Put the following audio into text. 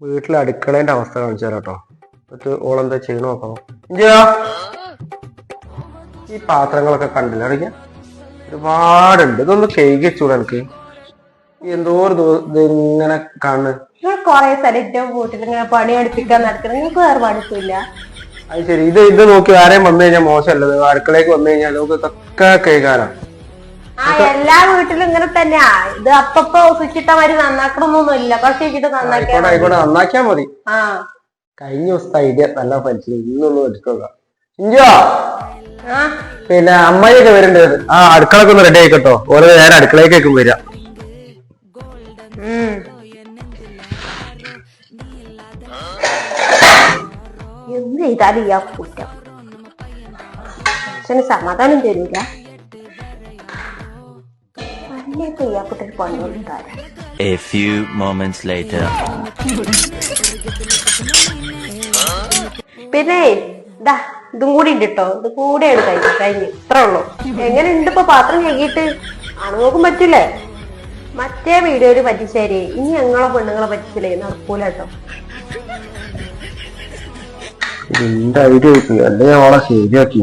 വീട്ടിലെ അടുക്കളേന്റെ അവസ്ഥ കാണിച്ചു തരാം കേട്ടോ. എന്നിട്ട് ഓളെന്താ ചെയ്യണ നോക്കണം? ഈ പാത്രങ്ങളൊക്കെ കണ്ടില്ല? അറിയാം ഒരുപാടുണ്ട്. ഇതൊന്ന് കഴുകി എനിക്ക്. എന്തോ ഒരു ഇങ്ങനെ കാണുന്നു. നിങ്ങൾ കൊറേ സ്ഥലം വീട്ടിൽ ഇങ്ങനെ പണി അടുപ്പിക്കാൻ നടക്കണം നിങ്ങൾക്ക് വേറെ പണിക്കില്ല അത് ശരി. ഇത് ഇത് നോക്കി ആരെയും വന്നു കഴിഞ്ഞാൽ മോശമല്ലത് അടുക്കളയ്ക്ക് വന്നു കഴിഞ്ഞാൽ നമുക്ക് ഇതൊക്കെ കൈകാരം ആ എല്ലാ വീട്ടിലും ഇങ്ങനെ തന്നെയാ. ഇത് അപ്പപ്പോ സ്വിച്ചിട്ട മാതിരി നന്നാക്കണമെന്നൊന്നും പക്ഷേ കുറച്ച് നന്നാക്കിയാ ആയിക്കോട്ടെ ആയിക്കോട്ടെ നന്നാക്കിയാ മതി. ആ. കഴിഞ്ഞ ദിവസത്തെ ഐഡിയ നല്ല പഠിച്ചു ഇന്നൊന്നും എടുത്തോക്കാം ഇഞ്ചോ ആ. പിന്നെ അമ്മായിയൊക്കെ വരുന്നുണ്ട് ആ അടുക്കളൊക്കെ ഒന്ന് റെഡി ആയിക്കോട്ടോ. ഓരോ നേരം അടുക്കളയിലേക്ക് വരാം. ഉം. എന്ത് ചെയ്താലും ഇയാൾ കുറ്റം. പക്ഷെ സമാധാനം തരൂല. A few moments later. പിന്നെ ഇതാ ഇതും കൂടി ഉണ്ട് കേട്ടോ ഇത് കൂടെയാണ് കഴിഞ്ഞു കഴിഞ്ഞു. ഇത്ര ഉള്ളൂ. എങ്ങനെ ഉണ്ട് ഇപ്പൊ പാത്രം കഴുകിയിട്ട്? ആണുങ്ങൾക്കും പറ്റൂലേ? മറ്റേ വീഡിയോ പറ്റിച്ചേരി. ഇനി ഞങ്ങളെ പെണ്ണുങ്ങളെ പറ്റിച്ചില്ലേ? നടക്കൂല കേട്ടോ ഇതിന്റെ ഐഡിയ അല്ലേ ഓളെ ശരിയാക്കി.